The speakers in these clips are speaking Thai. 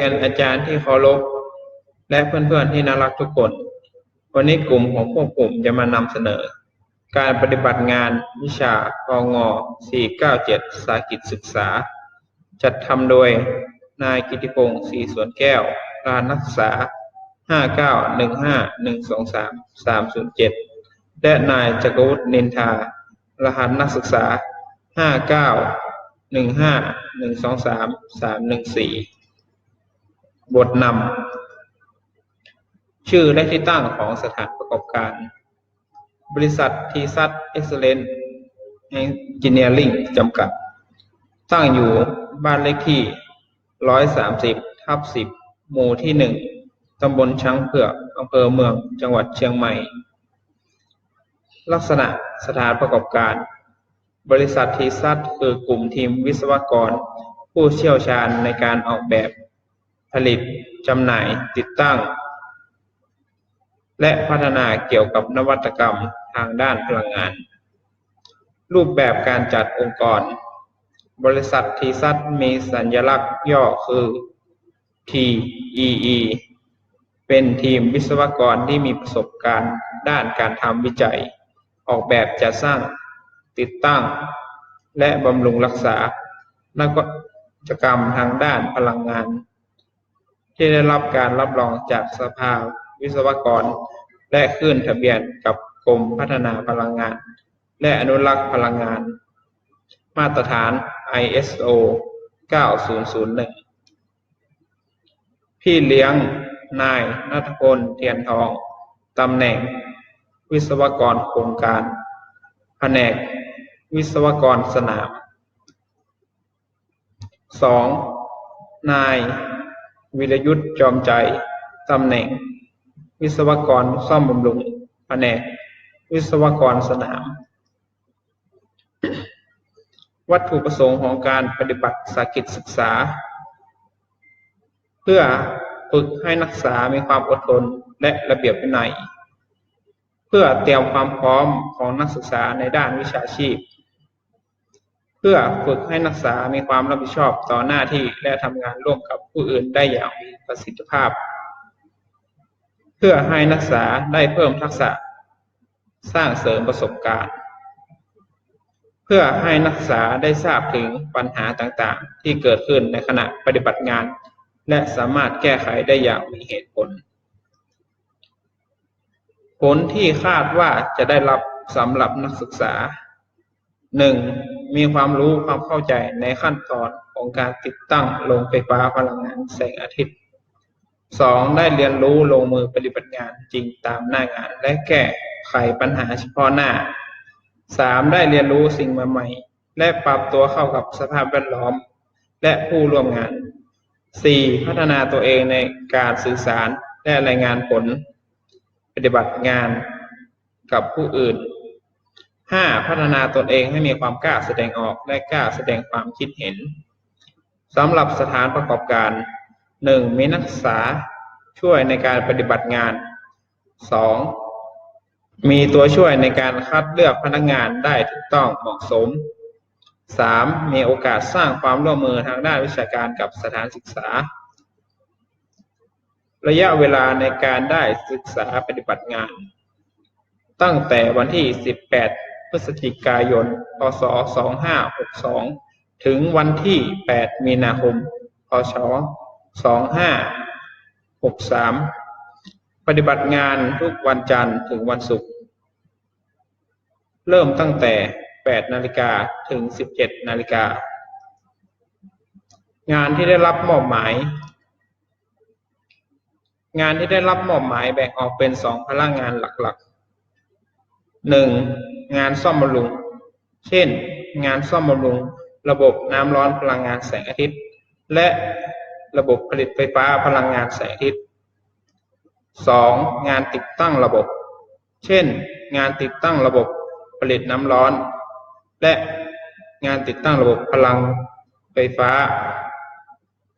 รียนอาจารย์ที่เคารพและเพื่อนๆที่น่ารักทุกคน วันนี้กลุ่มของพวกผมจะมานำเสนอ การปฏิบัติงานวิชากง497 สากิจศึกษา จัดทำโดยนายกิติพงศ์ศรีสวนแก้วการนักศึกษา 5915123307 และนายจักรวุฒินินทา รหัสนักศึกษา 5915123314 บทนำชื่อและที่ตั้งของสถานประกอบการ บริษัททีซัตเอ็กซ์เลนเอนจิเนียริงจำกัด ตั้งอยู่บ้านเลขที่130ทับ10หมู่ที่1ตำบลช้างเผือกอำเภอเมืองจังหวัดเชียงใหม่ ลักษณะสถานประกอบการ บริษัททีซัตคือกลุ่มทีมวิศวกร ผู้เชี่ยวชาญในการออกแบบ ผลิตจำหน่ายติดตั้ง และพัฒนาเกี่ยวกับนวัตกรรมทางด้านพลังงาน รูปแบบการจัดองค์กร บริษัททีซัตมีสัญลักษณ์ย่อคือ TEE เป็นทีมวิศวกรที่มีประสบการณ์ด้านการทำวิจัย ออกแบบจัดสร้าง ติดตั้ง และบำรุงรักษานวัตกรรมทางด้านพลังงาน ที่ได้รับการรับรองจากสภาวิศวกร และขึ้นทะเบียนกับกรมพัฒนาพลังงาน และอนุรักษ์พลังงาน มาตรฐาน ISO 9001 พี่เลี้ยงนายนัทพลเทียนทอง ตำแหน่ง วิศวกรโครงการ แผนก วิศวกรสนามสองนาย วิรยุทธจอมใจตำแหน่ง วิศวกรซ่อมบำรุงแผนก วิศวกรสนาม วัตถุประสงค์ของการปฏิบัติสากิจศึกษา เพื่อฝึกให้นักศึกษามีความอดทนและระเบียบวินัย เพื่อเตรียมความพร้อมของนักศึกษาในด้านวิชาชีพ เพื่อฝึกให้นักศึกษามีความรับผิดชอบต่อหน้าที่และทำงานร่วมกับผู้อื่นได้อย่างมีประสิทธิภาพ เพื่อให้นักศึกษาได้เพิ่มทักษะ สร้างเสริมประสบการณ์ เพื่อให้นักศึกษาได้ทราบถึงปัญหาต่างๆ ที่เกิดขึ้นในขณะปฏิบัติงาน และสามารถแก้ไขได้อย่างมีเหตุผล ผลที่คาดว่าจะได้รับสำหรับนักศึกษา 1. มีความรู้ความเข้าใจในขั้นตอนของการติดตั้งโรงไฟฟ้าพลังงานแสงอาทิตย์ 2. ได้เรียนรู้ลงมือปฏิบัติงานจริงตามหน้างาน และแก้ไขปัญหาเฉพาะหน้า 3. ได้เรียนรู้สิ่งใหม่ๆและปรับตัวเข้ากับสภาพแวดล้อม และผู้ร่วมงาน 4. พัฒนาตัวเองในการสื่อสารและรายงานผล ปฏิบัติงานกับผู้อื่น 5. พัฒนาตนเองให้มีความกล้าแสดงออกและกล้าแสดงความคิดเห็นสำหรับสถานประกอบการ 1. มีนักศึกษาช่วยในการปฏิบัติงาน 2. มีตัวช่วยในการคัดเลือกพนักงานได้ถูกต้องเหมาะสม 3. มีโอกาสสร้างความร่วมมือทางด้านวิชาการกับสถานศึกษา ระยะเวลาในการได้ศึกษาปฏิบัติงาน ตั้งแต่วันที่ 18 พฤศจิกายน พศ 2562 ถึงวันที่ 8 มีนาคม พศ 2563 ปฏิบัติงานทุกวันจันทร์ถึงวันศุกร์ เริ่มตั้งแต่ 8 นาฬิกาถึง 17 นาฬิกา งานที่ได้รับมอบหมาย งานที่ได้รับมอบหมายแบ่งออกเป็นสองพลังงานหลักๆหนึ่ งานซ่อมบำรุง เช่น งานซ่อมบำรุง ระบบน้ำร้อนพลังงานแสงอาทิตย์ และระบบผลิตไฟฟ้าพลังงานแสงอาทิตย์สองงานติดตั้งระบบ เช่น งานติดตั้งระบบผลิตน้ำร้อน และงานติดตั้งระบบพลังไฟฟ้า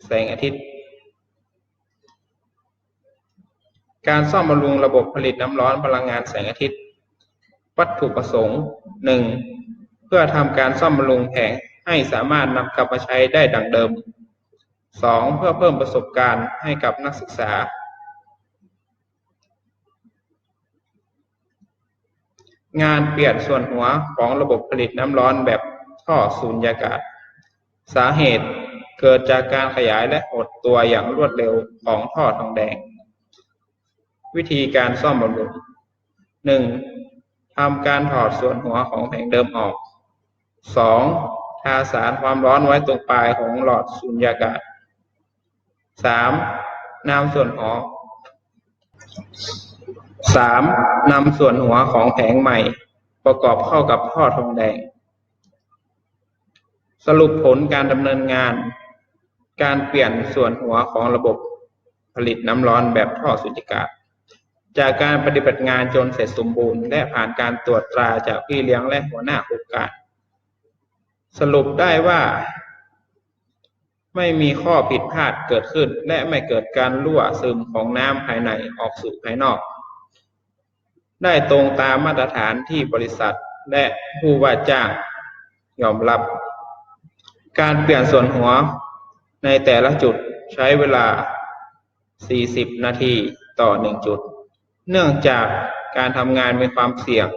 แสงอาทิตย์ การซ่อมบำรุงระบบผลิตน้ำร้อนพลังงานแสงอาทิตย์ วัตถุประสงค์หนึ่งเพื่อทำการซ่อมบำรุงแผงให้สามารถนำกลับมาใช้ได้ดังเดิมสองเพื่อเพิ่มประสบการณ์ให้กับนักศึกษา งานเปลี่ยนส่วนหัวของระบบผลิตน้ำร้อนแบบท่อสูญญากาศ สาเหตุเกิดจากการขยายและหดตัวอย่างรวดเร็วของท่อทองแดง วิธีการซ่อมบำรุงหนึ่ง ทำการถอดส่วนหัวของแผงเดิมออกสองทาสารความร้อนไว้ตรงปลายของหลอดสูญญากาศสามนำส่วนหัวสามนำส่วนหัวของแผงใหม่ ประกอบเข้ากับท่อทองแดง สรุปผลการดำเนินงาน การเปลี่ยนส่วนหัวของระบบผลิตน้ำร้อนแบบท่อสุญญากาศ จากการปฏิบัติงานจนเสร็จสมบูรณ์ และผ่านการตรวจตราจากพี่เลี้ยงและหัวหน้าโครงการ สรุปได้ว่า ไม่มีข้อผิดพลาดเกิดขึ้น และไม่เกิดการรั่วซึมของน้ำภายในออกสู่ภายนอก ได้ตรงตามมาตรฐานที่บริษัทและผู้ว่าจ้างยอมรับ การเปลี่ยนส่วนหัวในแต่ละจุดใช้เวลา 40 นาทีต่อ 1 จุด เนื่องจากการทำงานมีความเสี่ยง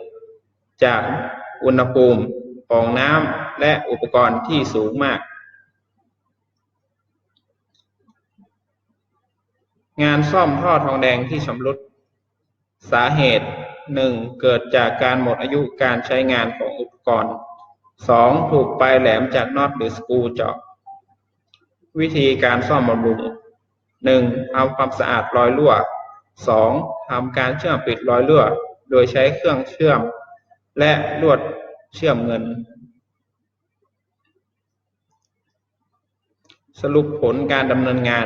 จากอุณหภูมิของน้ำและอุปกรณ์ที่สูงมาก งานซ่อมท่อทองแดงที่ชำรุด สาเหตุ 1. เกิดจากการหมดอายุการใช้งานของอุปกรณ์ 2. ถูกปลายแหลมจากน็อตหรือสกรูเจาะ วิธีการซ่อมบำรุง 1. ทำความสะอาดรอยรั่ว 2. ทำการเชื่อมปิดรอยรั่ว โดยใช้เครื่องเชื่อม และลวดเชื่อมเงิน สรุปผลการดำเนินงาน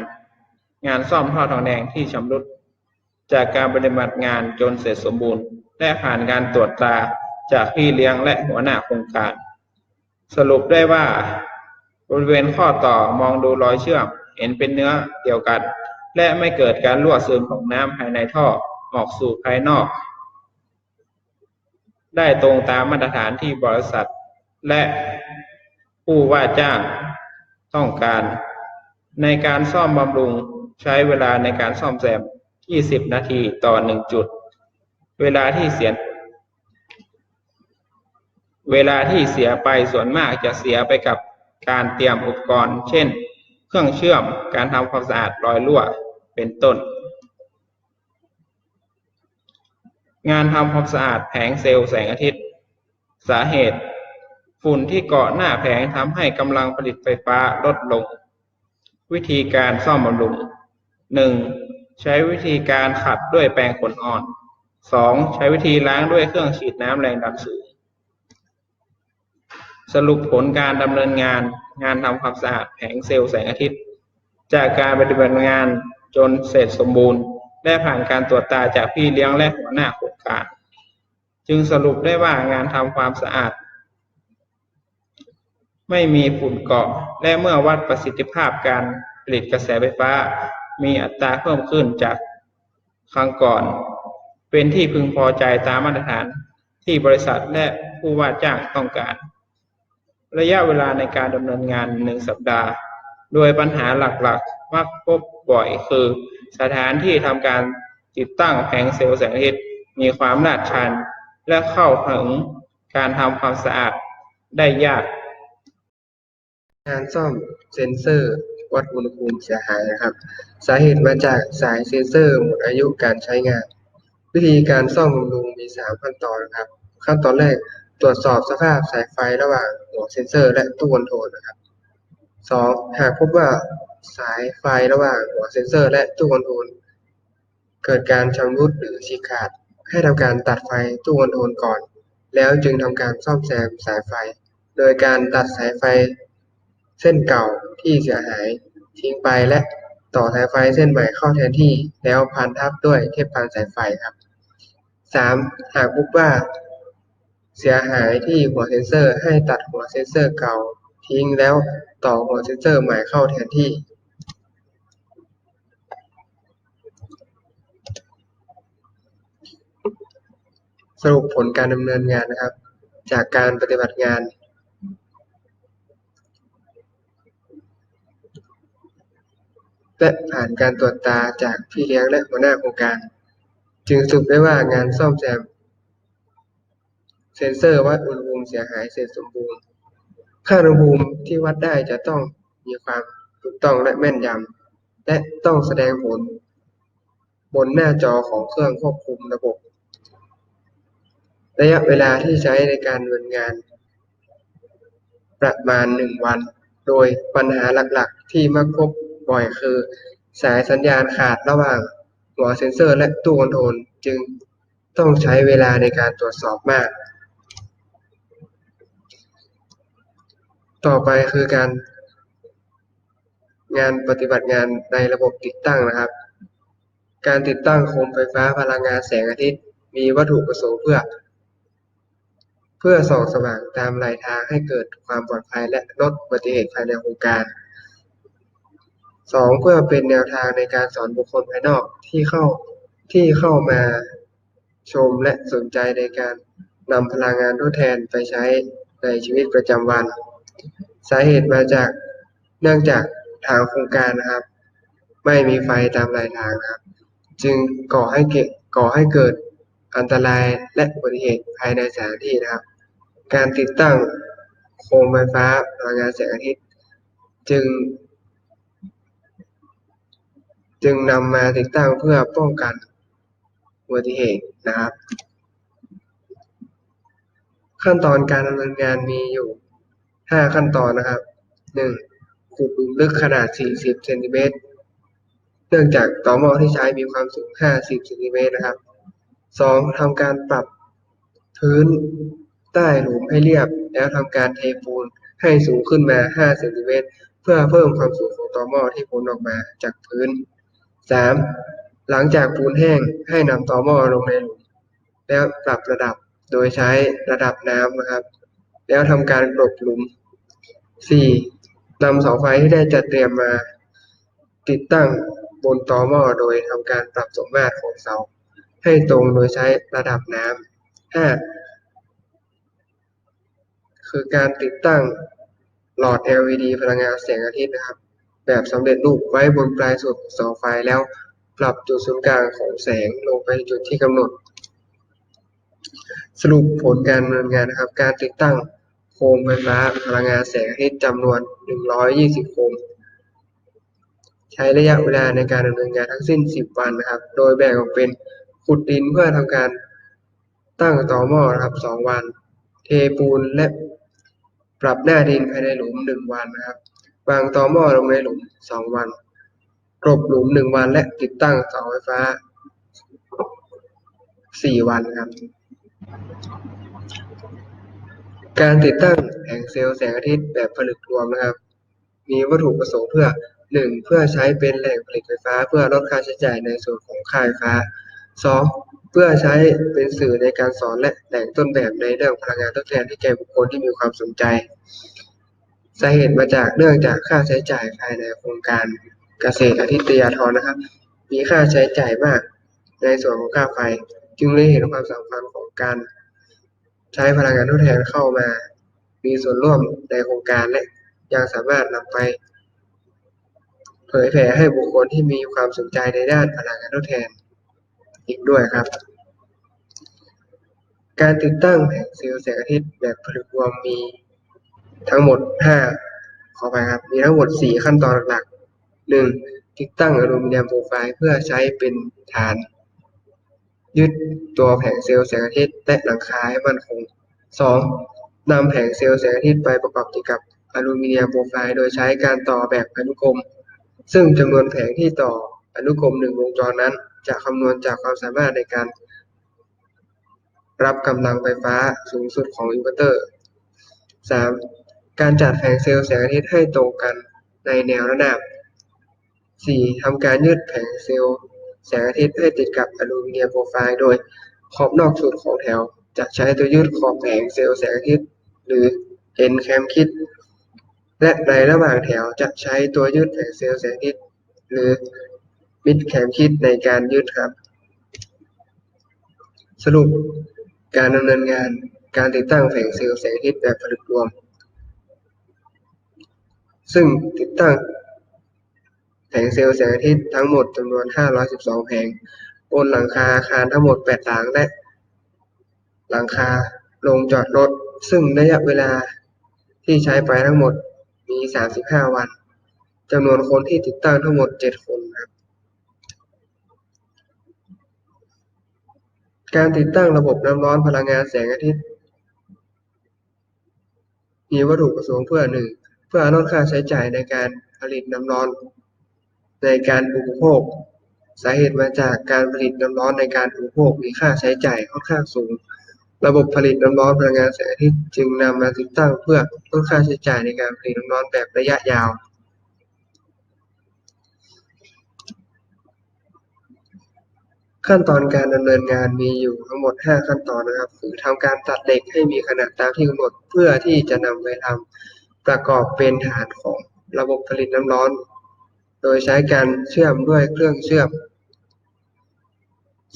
งานซ่อมท่อทองแดงที่ชำรุด จากการปฏิบัติงานจนเสร็จสมบูรณ์ และผ่านการตรวจตราจากพี่เลี้ยงและหัวหน้าโครงการ สรุปได้ว่า บริเวณข้อต่อมองดูรอยเชื่อม เห็นเป็นเนื้อเดียวกัน และไม่เกิดการรั่วซึมของน้ำภายในท่อออกสู่ภายนอก ได้ตรงตามมาตรฐานที่บริษัท และผู้ว่าจ้างต้องการ ในการซ่อมบำรุงใช้เวลาในการซ่อมแซม 20 นาทีต่อ 1 จุด เวลาที่เสีย เวลาที่เสียไปส่วนมากจะเสียไปกับการเตรียมอุปกรณ์ เช่น เครื่องเชื่อม การทำความสะอาดรอยรั่ว เป็นต้น งานทำความสะอาดแผงเซลล์แสงอาทิตย์ สาเหตุ ฝุ่นที่เกาะหน้าแผงทำให้กำลังผลิตไฟฟ้าลดลง วิธีการซ่อมบำรุง 1. ใช้วิธีการขัดด้วยแปรงขนอ่อน 2. ใช้วิธีล้างด้วยเครื่องฉีดน้ำแรงดันสูงสรุปผลการดำเนินงาน งานทำความสะอาดแผงเซลล์แสงอาทิตย์ จากการปฏิบัติงาน จนเสร็จสมบูรณ์และผ่านการตรวจตาจากพี่เลี้ยงและหัวหน้าโครงการ จึงสรุปได้ว่างานทำความสะอาด ไม่มีฝุ่นเกาะ และเมื่อวัดประสิทธิภาพการผลิตกระแสไฟฟ้า มีอัตราเพิ่มขึ้นจากครั้งก่อน เป็นที่พึงพอใจตามมาตรฐานที่บริษัทและผู้ว่าจ้างต้องการ ระยะเวลาในการดำเนินงานหนึ่งสัปดาห์ โดยปัญหาหลักๆ มักพบบ่อยคือ สถานที่ทำการติดตั้งแผงเซลล์แสงอาทิตย์มีความลาดชัน และเข้าถึงการทำความสะอาดได้ยาก งานซ่อมเซ็นเซอร์ วัดอุณหภูมิเสียหายนะครับ สาเหตุมาจากสายเซ็นเซอร์หมดอายุการใช้งาน วิธีการซ่อมบำรุงมีสามขั้นตอนนะครับ ขั้นตอนแรกตรวจสอบสภาพสายไฟระหว่างหัวเซ็นเซอร์ และตู้คอนโทรลนะครับ สองหากพบว่าสายไฟระหว่างหัวเซ็นเซอร์และตู้คอนโทรลเกิดการชำรุดหรือฉีกขาด ให้ทำการตัดไฟตู้คอนโทรลก่อน แล้วจึงทำการซ่อมแซมสายไฟ โดยการตัดสายไฟเส้นเก่าที่เสียหายทิ้งไปและต่อสายไฟเส้นใหม่เข้าแทนที่แล้วพันทับด้วยเทปพันสายไฟครับสามหากพบว่า เสียหายที่หัวเซ็นเซอร์ให้ตัดหัวเซ็นเซอร์เก่า ทิ้งแล้วต่อหัวเซนเซอร์ใหม่เข้าแทนที่สรุปผลการดำเนินงานนะครับ จากการปฏิบัติงาน และผ่านการตรวจตาจากพี่เลี้ยงและหัวหน้าโครงการ จึงสรุปได้ว่างานซ่อมแซม เซ็นเซอร์วัดอุณหภูมิเสียหายเสร็จสมบูรณ์ ค่าอุณหภูมิที่วัดได้จะต้องมีความถูกต้องและแม่นยำ และต้องแสดงผล บนหน้าจอของเครื่องควบคุมระบบ ระยะเวลาที่ใช้ในการดำเนินงาน ประมาณหนึ่งวัน โดยปัญหาหลักๆ ที่มักพบบ่อยคือ สายสัญญาณขาดระหว่างหัวเซ็นเซอร์และตู้คอนโทรลจึงต้องใช้เวลาในการตรวจสอบมาก ต่อไปคือการงานปฏิบัติงานในระบบติดตั้งนะครับ การติดตั้งโคมไฟฟ้าพลังงานแสงอาทิตย์ มีวัตถุประสงค์เพื่อ เพื่อส่องสว่างตามรายทางให้เกิดความปลอดภัยและลดอุบัติเหตุภายในโครงการสองเพื่อเป็นแนวทางในการสอนบุคคลภายนอกที่เข้าที่เข้ามาชมและสนใจในการนำพลังงานทดแทนไปใช้ในชีวิตประจำวัน สาเหตุมาจากเนื่องจากทางโครงการนะครับ ไม่มีไฟตามรายทางนะครับ จึงก่อให้เกิดก่อให้เกิดอันตรายและอุบัติเหตุภายในสถานที่นะครับ การติดตั้งโคมไฟฟ้าพลังงานแสงอาทิตย์ จึง จึงนำมาติดตั้งเพื่อป้องกันอุบัติเหตุนะครับ ขั้นตอนการดำเนินงานมีอยู่ 5ขั้นตอนนะครับ 1. ขุดหลุมลึกขนาด40เซนติเมตรเนื่องจากต่อหม้อที่ใช้มีความสูง50เซนติเมตรนะครับ 2. ทำการปรับพื้นใต้หลุมให้เรียบ แล้วทำการเทปูนให้สูงขึ้นมา5เซนติเมตรเพื่อเพิ่มความสูงของต่อหม้อที่พ้นออกมาจากพื้น 3. หลังจากปูนแห้งให้นำต่อหม้อลงในหลุมแล้วปรับระดับโดยใช้ระดับน้ำนะครับ แล้วทำการกลบหลุม 4. นำเสาไฟที่ได้จัดเตรียมมา ติดตั้งบนต่อหม้อโดยทำการปรับสมมาตรของเสา ให้ตรงโดยใช้ระดับน้ำ 5. คือการติดตั้งหลอด LED พลังงานแสงอาทิตย์นะครับ แบบสำเร็จรูปไว้บนปลายสุดของเสาไฟแล้วปรับจุดศูนย์กลางของแสงลงไปจุดที่กำหนด สรุปผลการดำเนินงานนะครับ การติดตั้ง โคมไฟฟ้าพลังงานแสงอาทิตย์จำนวน 120 โคม ใช้ระยะเวลาในการดำเนินงานทั้งสิ้น 10 วันนะครับ โดยแบ่งออกเป็นขุดดินเพื่อทำการตั้งต่อหม้อนะครับ 2 วัน เทปูนและปรับหน้าดินภายในหลุม 1 วันนะครับวางต่อหม้อลงในหลุม 2 วันกลบหลุม 1 วัน และติดตั้งเสาไฟฟ้า 4 วันครับ การติดตั้งแผงเซลล์แสงอาทิตย์แบบผลึกรวมนะครับ มีวัตถุประสงค์เพื่อ 1. เพื่อใช้เป็นแหล่งผลิตไฟฟ้า เพื่อลดค่าใช้จ่ายในส่วนของค่าไฟฟ้า 2. เพื่อใช้เป็นสื่อในการสอนและแหล่งต้นแบบในเรื่องพลังงานทดแทนที่แก่บุคคลที่มีความสนใจสาเหตุมาจากเนื่องจากค่าใช้จ่ายภายในโครงการเกษตรอาทิตยาธรนะครับ มีค่าใช้จ่ายมากในส่วนของค่าไฟ จึงเลยเห็นความสำคัญของการ ใช้พลังงานทดแทนเข้ามา มีส่วนร่วมในโครงการและยังสามารถนำไป เผยแผ่ให้บุคคลที่มีความสนใจในด้านพลังงานทดแทนอีกด้วยครับ การติดตั้งแผงเซลล์แสงอาทิตย์แบบผลึกรวมมีทั้งหมด 5 ขอไปครับ มีทั้งหมด 4 ขั้นตอนหลักๆ 1. ติดตั้งอลูมิเนียมโปรไฟล์เพื่อใช้เป็นฐาน ยึดตัวแผงเซลล์แสงอาทิตย์และหลังคาให้มั่นคง 2. นำแผงเซลล์แสงอาทิตย์ไปประกอบติดกับอลูมิเนียมโปรไฟล์โดยใช้การต่อแบบอนุกรม ซึ่งจำนวนแผงที่ต่ออนุกรมหนึ่งวงจรนั้น จะคำนวณจากความสามารถในการ รับกำลังไฟฟ้าสูงสุดของอินเวอร์เตอร์ 3. การจัดแผงเซลล์แสงอาทิตย์ให้ตรงกันในแนวระนาบ 4. ทำการยืดแผงเซลล์ แสงอาทิตย์ให้ติดกับอลูมิเนียมโปรไฟล์ โดยขอบนอกสุดของแถว จะใช้ตัวยืดขอบแผงเซลล์แสงอาทิตย์ หรือ end cam kit และในระหว่างแถวจะใช้ตัวยืดแผงเซลล์แสงอาทิตย์ หรือ mid cam kit ในการยืดครับ สรุปการดำเนินงานการติดตั้งแผงเซลล์แสงอาทิตย์แบบผลึกรวม ซึ่งติดตั้ง แผงเซลล์แสงอาทิตย์ทั้งหมดจำนวน 512 แผง บนหลังคาอาคารทั้งหมด 8 หลังและ หลังคาโรงจอดรถ ซึ่งระยะเวลาที่ใช้ไปทั้งหมดมี 35 วันจำนวนคนที่ติดตั้งทั้งหมด 7 คนครับการติดตั้งระบบน้ำร้อนพลังงานแสงอาทิตย์ มีวัตถุประสงค์เพื่อหนึ่งเพื่อลดค่าใช้จ่ายในการผลิตน้ำร้อน ในการอุปโภค สาเหตุมาจากการผลิตน้ำร้อนในการอุปโภคมีค่าใช้จ่ายค่อนข้างสูง ระบบผลิตน้ำร้อนพลังงานแสงอาทิตย์จึงนำมาติดตั้งเพื่อลดค่าใช้จ่ายในการผลิตน้ำร้อนแบบระยะยาว ขั้นตอนการดำเนินงานมีอยู่ทั้งหมด 5 ขั้นตอนนะครับคือทำการตัดเหล็กให้มีขนาดตามที่กำหนดเพื่อที่จะนำไปทำประกอบเป็นฐานของระบบผลิตน้ำร้อน โดยใช้การเชื่อมด้วยเครื่องเชื่อม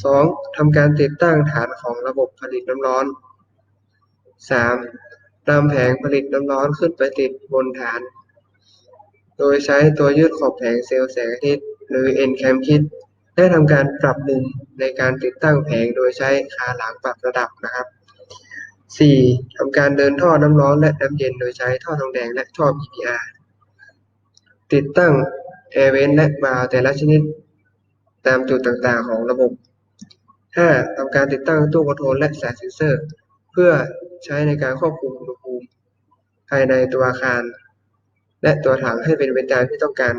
2. ทำการติดตั้งฐานของระบบผลิตน้ำร้อน 3. นำแผงผลิตน้ำร้อนขึ้นไปติดบนฐาน โดยใช้ตัวยืดขอบแผงเซลล์แสงอาทิตย์หรือ N cam kit ได้ทำการปรับมุมในการติดตั้งแผงโดยใช้ขาหลังปรับระดับนะครับ 4. ทำการเดินท่อน้ำร้อนและน้ำเย็นโดยใช้ท่อทองแดงและท่อ PPR ติดตั้ง แอร์เวนและวาล์วแต่ละชนิด ตามจุดต่างๆของระบบ 5. ทำการติดตั้งตู้คอนโทรลและสายเซ็นเซอร์ เพื่อใช้ในการควบคุมอุณหภูมิภายในตัวอาคาร และตัวถังให้เป็นไปตามที่ต้องการ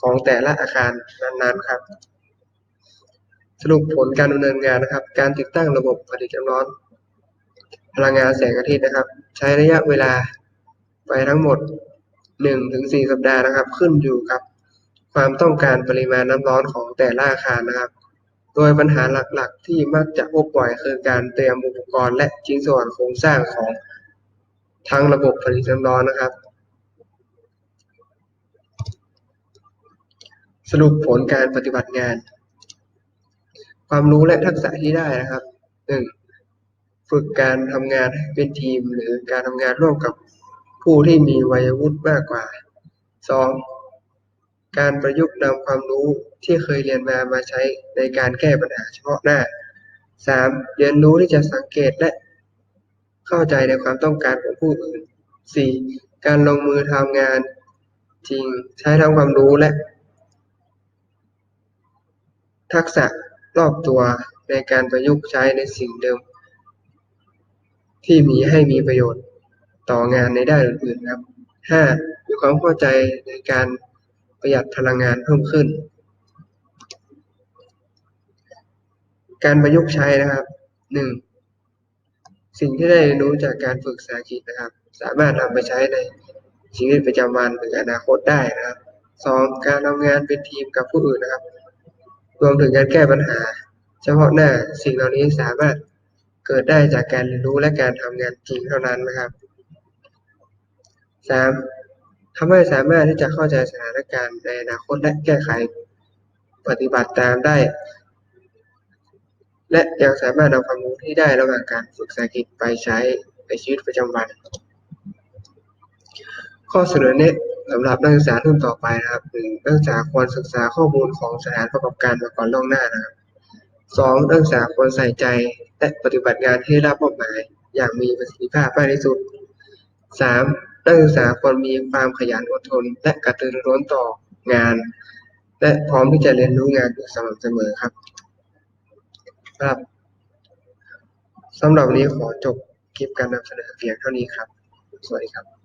ของแต่ละอาคารนั้นๆครับ สรุปผลการดำเนินงานนะครับ การติดตั้งระบบผลิตน้ำร้อน พลังงานแสงอาทิตย์นะครับ ใช้ระยะเวลาไปทั้งหมด 1-4 สัปดาห์นะครับ ขึ้นอยู่กับ ความต้องการปริมาณน้ำร้อนของแต่ละอาคารนะครับ โดยปัญหาหลักๆ ที่มักจะพบบ่อยคือการเตรียมอุปกรณ์และชิ้นส่วนโครงสร้างของทั้งระบบผลิตน้ำร้อนนะครับ สรุปผลการปฏิบัติงาน ความรู้และทักษะที่ได้นะครับหนึ่งฝึกการทำงานเป็นทีม หรือการทำงานร่วมกับผู้ที่มีวัยวุฒิมากกว่าสอง การประยุกต์นำความรู้ที่เคยเรียนมามาใช้ในการแก้ปัญหาเฉพาะหน้าสามเรียนรู้ที่จะสังเกตและเข้าใจในความต้องการของผู้อื่นสี่การลงมือทำงานจริงใช้ทั้งความรู้และ ทักษะรอบตัวในการประยุกต์ใช้ในสิ่งเดิม ที่มีให้มีประโยชน์ต่องานในด้านอื่นๆครับห้ามีความเข้าใจในการ ประหยัดพลังงานเพิ่มขึ้น การประยุกต์ใช้นะครับหนึ่งสิ่งที่ได้รู้จากการฝึกสาหกิจนะครับ สามารถนำไปใช้ในชีวิตประจำวันหรืออนาคตได้นะครับสองการทำงานเป็นทีมกับผู้อื่นนะครับ รวมถึงการแก้ปัญหา เฉพาะหน้าสิ่งเหล่านี้สามารถเกิดได้จากการเรียนรู้และการทำงานจริงเท่านั้นนะครับสาม ทำให้สามารถที่จะเข้าใจสถานการณ์ในอนาคตและแก้ไขปฏิบัติตามได้ และยังสามารถนำความรู้ที่ได้ระหว่างการฝึกสาหกิจไปใช้ในชีวิตประจำวัน ข้อเสนอแนะสำหรับนักศึกษารุ่นต่อไปนะครับหนึ่งนักศึกษาควรศึกษาข้อมูลของสถานประกอบการมาก่อนล่วงหน้านะครับสองนักศึกษาควรใส่ใจและปฏิบัติงานที่ได้รับมอบหมายอย่างมีประสิทธิภาพมากที่สุดสาม นักศึกษาควรมีความขยันอดทน และกระตือรือร้นต่องาน และพร้อมที่จะเรียนรู้งานอยู่สม่ำเสมอครับครับสำหรับวันนี้ขอจบคลิปการนำเสนอเพียงเท่านี้ครับ สวัสดีครับ